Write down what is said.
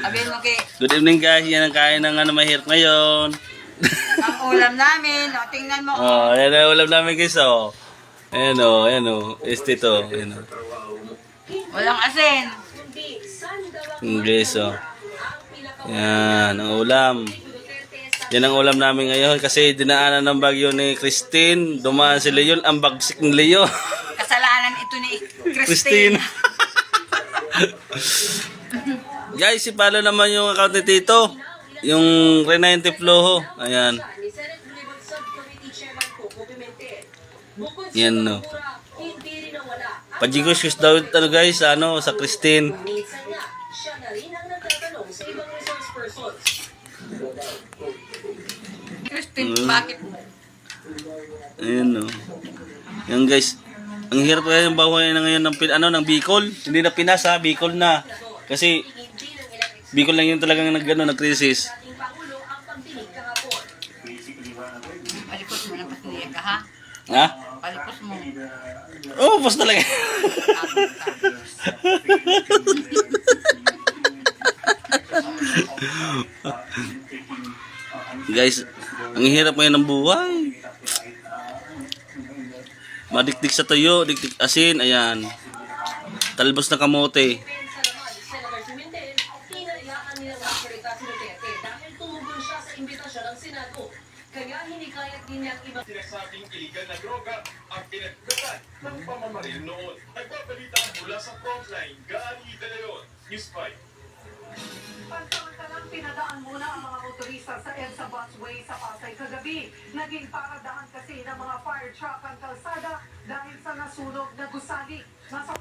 Sabihin mo kay, Good evening guys, yan ang kain ng ano mahirap ngayon. ang ulam namin, o, tingnan mo. Oh, yan ang ulam namin guys oh. Ayan oh, ayan oh. Este to. Ayan oh. Walang asin. Yung guys oh. Yan, ang ulam. Yan ang ulam namin ngayon kasi dinaanan ng bagyo ni Christine. Dumaan si Leon, ang bagsik ni Leo. Kasalanan ito ni Christine. Christine. Guys, ipalo naman yung account ni Tito. Yung Re90 Floho. Ayan. Yan no. Pajigos daw ano guys, ano sa Christine. Christine, bakit? Ayan no. Yan guys. Ang hirap kaya yung bahay na ngayon ng ano ng Bicol. Hindi na Pinas ha, Bicol na. Kasi Bicol lang yun talagang nag ano, nag-crisis. Palipos mo na pasniya ka, ha? Ha? Palipos mo. Oh, boss talaga. Guys, ang hirap ngayon ng buhay. Madikdik sa tuyo, dikdik asin, ayan. Talbos na kamote. Kaya hinikayat din niyang iba sinasabing iligal na droga ang pinagdatan ng pamamaril noon. Nagbabalita mula sa frontline, Gary De Leon, News 5. Motorista sa EDSA busway sa Pasay kagabi. Naging paradaan kasi ng mga fire truck ang kalsada dahil sa nasunog na gusali. Nasa